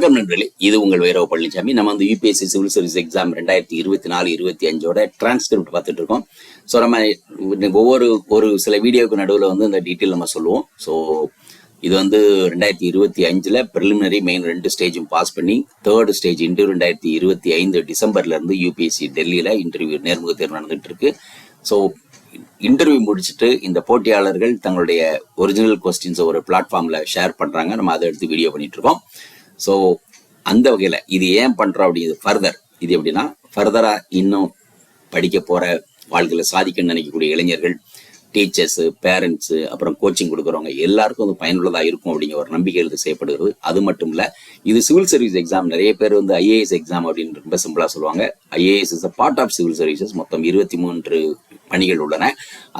வணக்கம் நண்பர்களே இது உங்கள் வைரவ பழனிசாமி நம்ம வந்து யூபிஎஸ்சி சிவில் சர்வீஸ் எக்ஸாம் ரெண்டாயிரத்தி இருபத்தி நாலு இருபத்தி அஞ்சோட டிரான்ஸ்கிரிப்ட் பார்த்துட்டு இருக்கோம் ஸோ நம்ம ஒவ்வொரு ஒரு சில வீடியோவுக்கு நடுவில் வந்து இந்த டீட்டெயில் நம்ம சொல்லுவோம். ஸோ இது வந்து ரெண்டாயிரத்தி இருபத்தி அஞ்சில் ப்ரிலிமினரி மெயின் ரெண்டு ஸ்டேஜும் பாஸ் பண்ணி தேர்ட் ஸ்டேஜ் இன்டர்வியூ ரெண்டாயிரத்தி இருபத்தி ஐந்து டிசம்பர்லேருந்து யூபிஎஸ்சி டெல்லியில் இன்டர்வியூ நேர்முக தேர்வு நடந்துட்டு இருக்கு ஸோ இன்டர்வியூ முடிச்சுட்டு இந்த போட்டியாளர்கள் தங்களுடைய ஒரிஜினல் கொஸ்டின்ஸை ஒரு பிளாட்ஃபார்மில் ஷேர் பண்ணுறாங்க நம்ம அதை எடுத்து வீடியோ பண்ணிட்டு இருக்கோம் ஸோ அந்த வகையில் இது ஏன் பண்றோம் அப்படிங்கிறது ஃபர்தர் இது எப்படின்னா ஃபர்தராக இன்னும் படிக்க போகிற வாழ்க்கையில் சாதிக்கணும்னு நினைக்கக்கூடிய இளைஞர்கள் டீச்சர்ஸு பேரண்ட்ஸு அப்புறம் கோச்சிங் கொடுக்குறவங்க எல்லாருக்கும் அது பயனுள்ளதாக இருக்கும் அப்படிங்கிற ஒரு நம்பிக்கை இது செய்யப்படுகிறது. அது மட்டும் இல்லை இது சிவில் சர்வீஸ் எக்ஸாம் நிறைய பேர் வந்து ஐஏஎஸ் எக்ஸாம் அப்படின்னு ரொம்ப சிம்பிளாக சொல்லுவாங்க. IAS is a part of civil services மொத்தம் இருபத்தி மூன்று பணிகள் உள்ளன.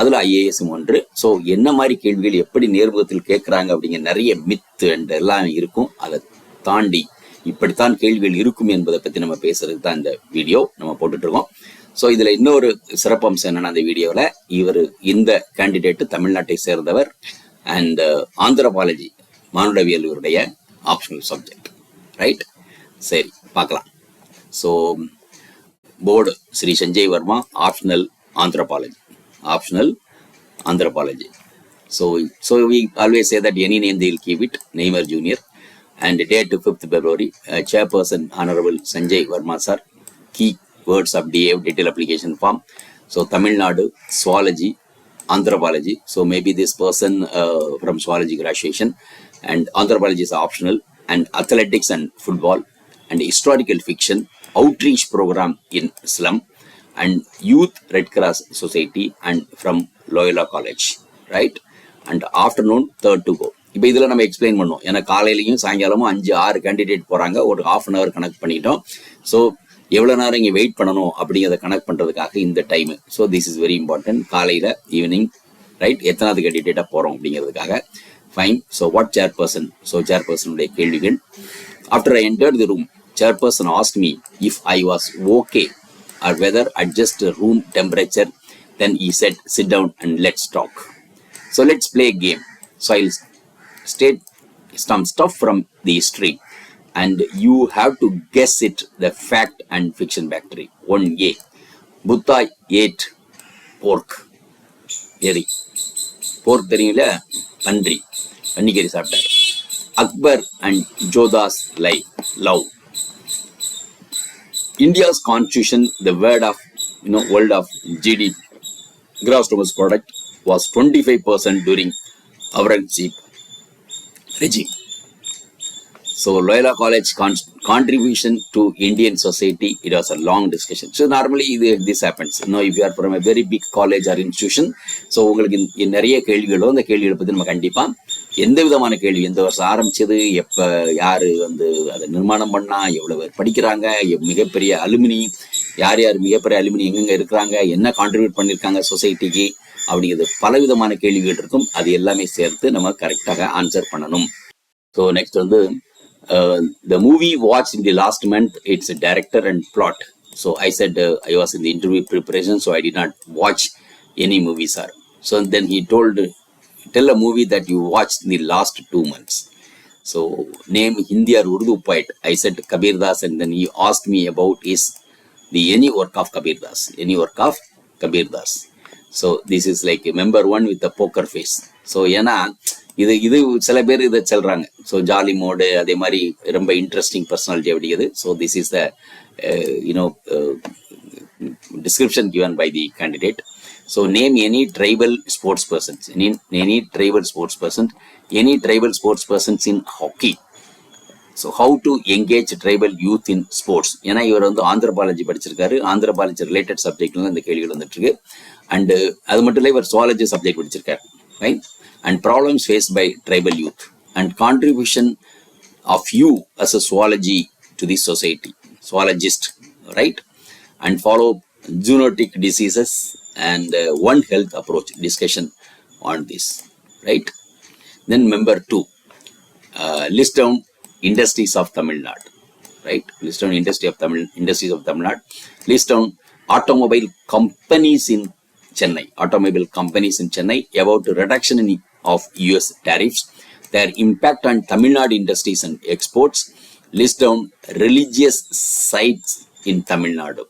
அதில் ஐஏஎஸ் ஒன்று. ஸோ என்ன மாதிரி கேள்விகள் எப்படி நேர்முகத்தில் கேட்குறாங்க அப்படிங்கிற நிறைய மித்து அண்ட் எல்லாம் இருக்கும். அதை தாண்டி இப்படித்தான் கேள்விகள் இருக்கும் என்பதை பற்றி நம்ம பேசுறதுக்கு தான் இந்த வீடியோ நம்ம போட்டுட்டு இருக்கோம் ஸோ இதில் இன்னொரு சிறப்பம்சம் என்னன்னா அந்த வீடியோவில் இவர் இந்த கேண்டிடேட் தமிழ்நாட்டை சேர்ந்தவர் அண்ட் uh, ஆந்திரபாலஜி மானுடவியல் இவருடைய ஆப்ஷனல் சப்ஜெக்ட் ரைட் சரி பார்க்கலாம். So board Shri Sanjay Varma optional anthropology. Optional anthropology. So so we always say that any name till give it Neymar junior and date 5th February uh, chairperson honorable Sanjay Verma sir. Key words of DA detail application form. So Tamil Nadu zoology anthropology so maybe this person uh, from zoology graduation. And anthropology is optional. And athletics and football. And historical fiction outreach program in slum. And youth red cross society and from loyola college right? And afternoon third to go இப்போ இதில் நம்ம explain பண்ணுவோம். ஏன்னா காலையிலையும் சாயங்காலமும் அஞ்சு ஆறு candidate போகிறாங்க ஒரு ஹாஃப் அன் ஹவர் கனெக்ட் பண்ணிட்டோம். ஸோ எவ்வளோ நேரம் இங்கே வெயிட் பண்ணணும் அப்படிங்கிறத கனெக்ட் பண்ணுறதுக்காக இந்த time so this is very important காலையில் ஈவினிங் ரைட் எத்தனாவது கேண்டிடேட்டாக போகிறோம் அப்படிங்கிறதுக்காக. Fine so what chairperson so சேர்பர்சனுடைய கேள்விகள். After I enter the room chairperson ask me if I was okay or whether adjust room temperature then he said sit down and let's talk so let's play game so I state some stuff from the history and you have to guess it the fact and fiction factory. 1A. Buddha ate pork. எரி போர்க் தெரியுங்கள பன்றி பன்னிக்கறி சாப்பிட்டார் Akbar and Jodha's life love India's constitution the word of UNO world of GDP gross domestic product was 25% during Aurangzeb regime. So Loyola College con- contribution to Indian society, it was a long discussion. So normally இது- this happens. You know, if you are from a very big college or institution, so உங்களுக்கு நிறைய கேள்விகளோ அந்த கேள்விகளை பற்றி நம்ம கண்டிப்பாக எந்த விதமான கேள்வி எந்த வருஷம் ஆரம்பிச்சது எப்போ யாரு வந்து அதை நிர்மாணம் பண்ணா எவ்வளவு பேர் படிக்கிறாங்க மிகப்பெரிய அலுமினி யார் யார் மிகப்பெரிய அலுமினி எங்கெங்க இருக்கிறாங்க என்ன கான்ட்ரிபியூட் பண்ணியிருக்காங்க சொசைட்டிக்கு அப்படிங்கிறது பலவிதமான கேள்விகள் இருக்கும் அது எல்லாமே சேர்த்து நம்ம கரெக்டாக ஆன்சர் பண்ணணும். ஸோ நெக்ஸ்ட் வந்து the movie watch in the last month it's director and plot so I said I was in the interview preparation so I did not watch any movies or so then he told tell a movie that you watch in the last two months So name Hindi or Urdu poet. I said Kabir Das, and then he asked me about is the any work of Kabir Das, any work of Kabir Das. So this is like member one with a poker face so ஏன்னா இது இது சில பேர் இதை சொல்கிறாங்க so jolly mode அதே மாதிரி ரொம்ப இன்ட்ரெஸ்டிங் பர்சனாலிட்டி அப்படிங்கிறது so this is the you know description given by the candidate so name any tribal sports persons any any tribal sports person any tribal sports persons in hockey so how to engage tribal youth in sports ஏன்னா இவர் வந்து anthropology படிச்சிருக்காரு anthropology related சப்ஜெக்ட்லாம் இந்த கேள்விகள் வந்துட்டுருக்கு and அது மட்டும் இல்லை இவர் சுவாலஜி சப்ஜெக்ட் படிச்சிருக்காரு right and problems face by tribal youth and contribution of you as a zoology to the society zoologist right and follow zoonotic diseases and uh, one health approach discussion on this right then member two uh, list down industries of tamil nadu right list down industry of tamil industries of tamil nadu list down automobile companies in chennai automobile companies in chennai about reduction in of us tariffs their impact on tamil nadu industries and exports list down religious sites in Tamil Nadu,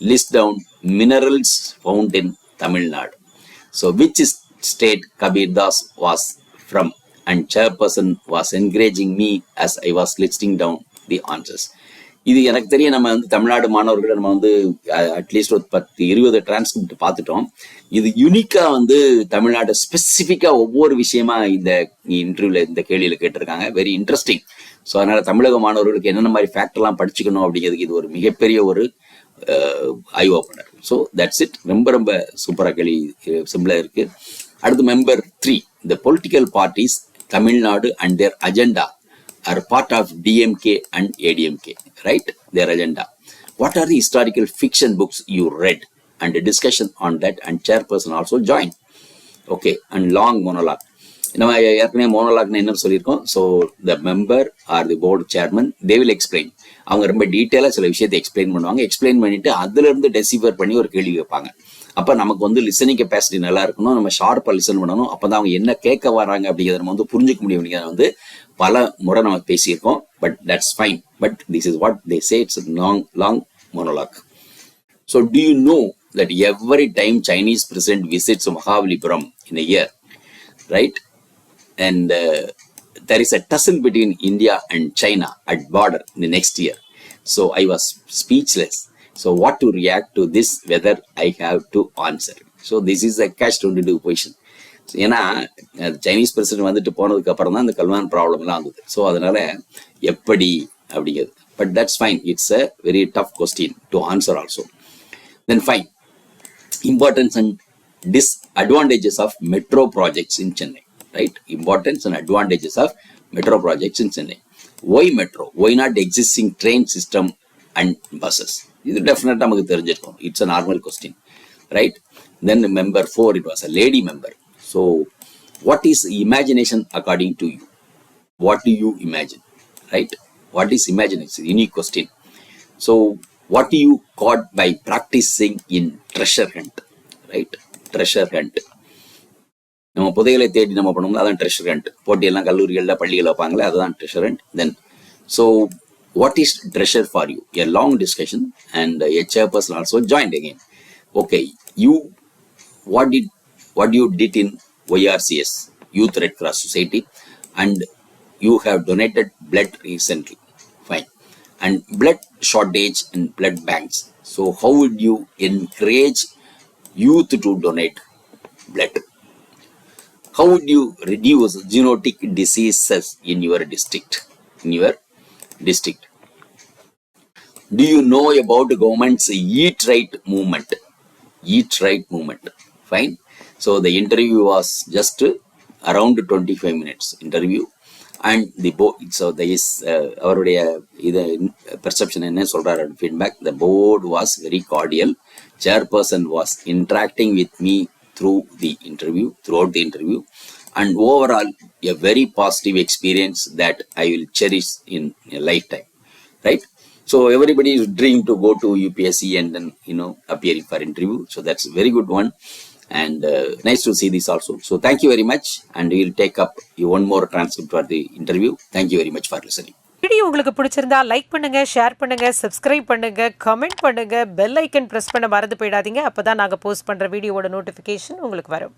list down minerals found in Tamil Nadu. So, which state Kabir Das was from? And chairperson was encouraging me as I was listing down the answers. இது எனக்கு தெரியும் நம்ம வந்து தமிழ்நாடு மாணவர்களை நம்ம வந்து at least ஒரு பத்து இருபது டிரான்ஸ்கிரிப்ட் பார்த்துட்டோம். இது யுனிக்கா வந்து தமிழ்நாடு ஸ்பெசிஃபிக்கா ஒவ்வொரு விஷயமா இந்த இன்டர்வியூல இந்த கேள்வியில கேட்டிருக்காங்க. வெரி இன்ட்ரெஸ்டிங் ஸோ அதனால தமிழக மாணவர்களுக்கு என்னென்ன மாதிரி ஃபேக்டர்லாம் படிச்சுக்கணும் அப்படிங்கிறதுக்கு இது ஒரு மிகப்பெரிய ஒரு eye opener so that's it ரொம்ப ரொம்ப சூப்பராக கேள்வி சிம்பிளாக இருக்கு. அடுத்து member three the political parties Tamil Nadu and their agenda are part of DMK and ADMK right? Their agenda. What are the historical fiction books you read? And a discussion on that, and chairperson also okay Okay, and long monologue. நம்ம ஏற்கனவே மோனோலாக்னு என்ன சொல்லியிருக்கோம் so the member or the board chairman they will explain அவங்க ரொம்ப டீட்டெயிலாக சில விஷயத்தை எக்ஸ்பிளைன் பண்ணுவாங்க எக்ஸ்பிளைன் பண்ணிட்டு அதுல இருந்து டெசிஃபர் பண்ணி ஒரு கேள்வி வைப்பாங்க அப்போ நமக்கு வந்து லிசனிங் கெப்பாசிட்டி நல்லா இருக்கணும் நம்ம ஷார்ப்பாக லிசன் பண்ணணும் அப்போ தான் அவங்க என்ன கேட்க வராங்க அப்படிங்கிறத நம்ம வந்து புரிஞ்சுக்க முடியும் அப்படிங்கிறத வந்து பல முறை நம்ம பேசியிருக்கோம் but that's fine but this is what they say it's long long monologue So, do you know that every time Chinese president visits Mahabalipuram in a year, right? And uh, there is a tussle between India and China at border in the next year. So I was speechless. So what to react to this? Whether I have to answer. So this is a catch 22 position. ஏன்னா Chinese president வந்துட்டு போனதுக்கு அப்புறம் தான் அந்த Galwan problem எல்லாம் வந்தது. So அதனால எப்படி அப்படிங்கிறது. But that's fine it's a very tough question to answer also then fine importance and disadvantages of metro projects in Chennai right importance and advantages of metro projects in Chennai why metro why not existing train system and buses இது definite நமக்கு தெரிஞ்சிருக்கும். It's a normal question right then member four it was a lady member So, what is imagination according to you? what do you imagine? Right? What is imagination? Unique question? So what do you caught by practicing in treasure hunt right? Treasure hunt. நம்ம புதையலை தேடி நம்ம பண்ணுவோம்ல அதான் treasure hunt போட்டியெல்லாம் கல்லூரிகளில் பள்ளிகளில் வைப்பாங்களே அதுதான் treasure hunt then so what is treasure for you a long discussion and a chairperson also join again okay you what did what you did in YRCS Youth Red Cross Society and you have donated blood recently. Fine. And blood shortage in blood banks. So how would you encourage youth to donate blood? How would you reduce zoonotic diseases in your district? In your district. Do you know about the government's eat right movement? Eat right movement. Fine so the interview was just around 25 minutes interview and the board so there is uh, அவருடைய இது perception என்ன சொல்றாரு feedback the board was very cordial chairperson was interacting with me through the interview throughout the interview and overall a very positive experience that i will cherish in a lifetime right so everybody is dream to go to UPSC and then you know appearing for interview. So that's a very good one, and uh, nice to see this also. So thank you very much, and we'll take up one more transcript for the interview. Thank you very much for listening. Video உங்களுக்கு பிடிச்சிருந்தா like பண்ணுங்க share பண்ணுங்க subscribe பண்ணுங்க comment பண்ணுங்க bell icon press பண்ண மறந்து போயிடாதீங்க அப்பதான் நாங்க போஸ்ட் பண்ற வீடியோவோட நோட்டிபிகேஷன் உங்களுக்கு வரும்